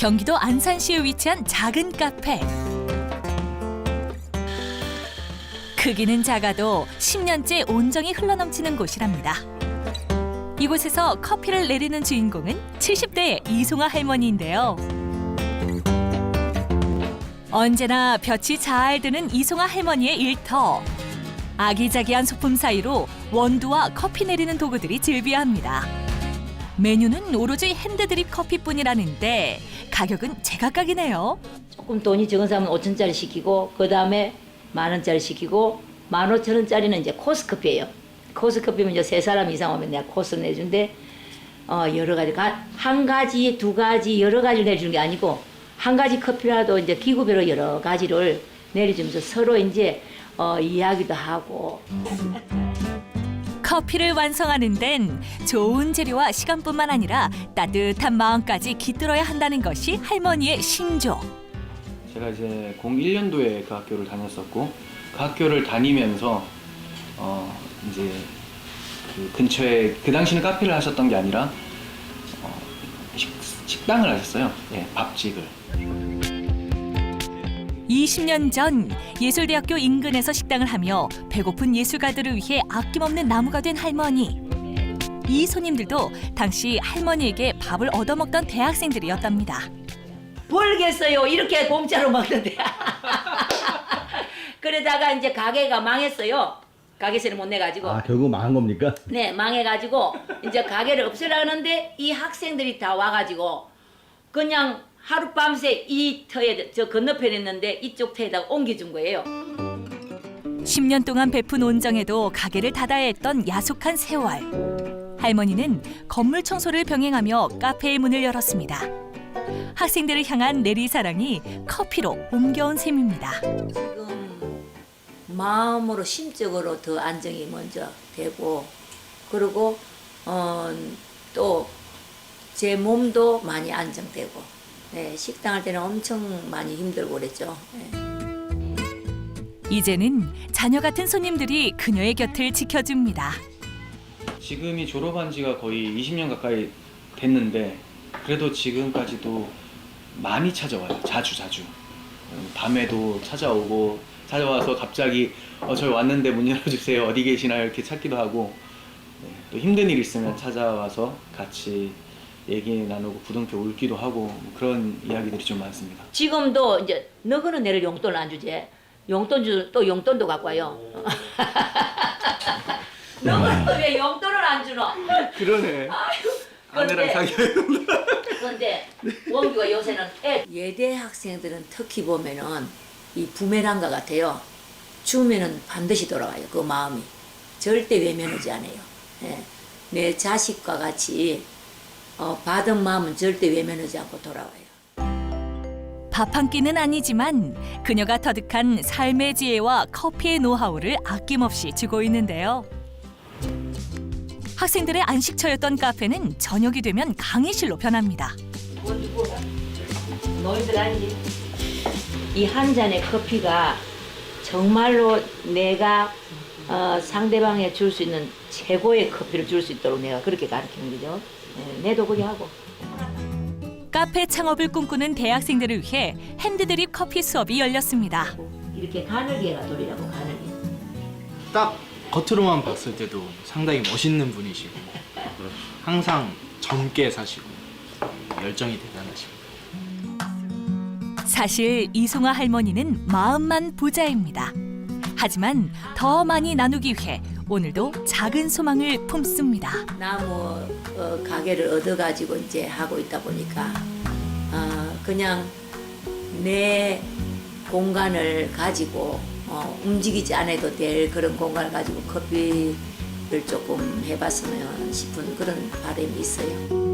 경기도 안산시에 위치한 작은 카페. 크기는 작아도 10년째 온정이 흘러넘치는 곳이랍니다. 이곳에서 커피를 내리는 주인공은 70대의 이송아 할머니인데요. 언제나 볕이 잘 드는 이송아 할머니의 일터. 아기자기한 소품 사이로 원두와 커피 내리는 도구들이 즐비합니다. 메뉴는 오로지 핸드드립 커피뿐이라는데 가격은 제각각이네요. 조금 돈이 적은 사람은 5천짜리 시키고 그 다음에 만 원짜리 시키고 만 오천 원짜리는 이제 코스 커피예요. 코스 커피면 이제 세 사람 이상 오면 내가 코스 내준대. 어 여러 가지 가- 한 가지 두 가지 여러 가지를 내주는 게 아니고 한 가지 커피라도 이제 기구별로 여러 가지를 내려주면서 서로 이제 어 이야기도 하고 커피를 완성하는 데는 좋은 재료와 시간뿐만 아니라 따뜻한 마음까지 깃들어야 한다는 것이 할머니의 신조. 제가 이제 01년도에 그 학교를 다녔었고 그 학교를 다니면서 어 이제 그 근처에 그 당시는 카페를 하셨던 게 아니라 어 식, 식당을 하셨어요. 예, 밥집을. 20년 전 예술대학교 인근에서 식당을 하며 배고픈 예술가들을 위해 아낌없는 나무가 된 할머니. 이 손님들도 당시 할머니에게 밥을 얻어먹던 대학생들이었답니다. 벌겠어요. 이렇게 공짜로 먹는데. 그러다가 이제 가게가 망했어요. 가게세를 못 내가지고. 아 결국 망한 겁니까? 네, 망해가지고 이제 가게를 없애라는데 이 학생들이 다 와가지고 그냥 하룻밤새 이 터에 저 건너편에 있는데 이쪽 터에다가 옮겨준 거예요. 10년 동안 베푼 온정에도 가게를 닫아야 했던 야속한 세월. 할머니는 건물 청소를 병행하며 카페의 문을 열었습니다. 학생들을 향한 내리 사랑이 커피로 옮겨온 셈입니다. 지금 마음으로 심적으로 더 안정이 먼저 되고 그리고 어, 또제 몸도 많이 안정되고 네, 식당 할 때는 엄청 많이 힘들고 그랬죠. 네. 이제는 자녀 같은 손님들이 그녀의 곁을 지켜줍니다. 지금이 졸업한 지가 거의 20년 가까이 됐는데 그래도 지금까지도 많이 찾아와요. 자주 자주. 음, 밤에도 찾아오고 찾아와서 갑자기 어, 저희 왔는데 문 열어주세요. 어디 계시나요? 이렇게 찾기도 하고 네, 또 힘든 일 있으면 찾아와서 같이 얘기 나누고 부둥켜 울기도 하고 뭐 그런 이야기들이 좀 많습니다. 지금도 이제 너그는 내를 용돈을 안 주지. 용돈 주 또 용돈도 갖고 와요. 너는 왜 용돈을 안 주노? 그러네. 아내랑 사귀어요. 근데 원규가 요새는 애 예대 학생들은 특히 보면은 이 부메랑과 같아요. 주면은 반드시 돌아와요. 그 마음이 절대 외면하지 않아요. 예. 내 자식과 같이 어, 받은 마음은 절대 외면하지 않고 돌아와요. 밥 한 끼는 아니지만 그녀가 터득한 삶의 지혜와 커피의 노하우를 아낌없이 주고 있는데요. 학생들의 안식처였던 카페는 저녁이 되면 강의실로 변합니다. 너희들 알지? 이 한 잔의 커피가 정말로 내가 어, 상대방에 줄 수 있는 최고의 커피를 줄 수 있도록 내가 그렇게 가르치는 거죠. 네, 내도 그게 하고. 카페 창업을 꿈꾸는 대학생들을 위해 핸드드립 커피 수업이 열렸습니다. 이렇게 가늘게가 돌이라고 가늘게. 딱 겉으로만 봤을 때도 상당히 멋있는 분이시고 항상 젊게 사시고 열정이 대단하시고 사실 이송아 할머니는 마음만 부자입니다. 하지만 더 많이 나누기 위해 오늘도 작은 소망을 품습니다. 나무 어, 가게를 얻어가지고 이제 하고 있다 보니까 어, 그냥 내 공간을 가지고 어, 움직이지 않아도 될 그런 공간을 가지고 커피를 조금 해봤으면 싶은 그런 바람이 있어요.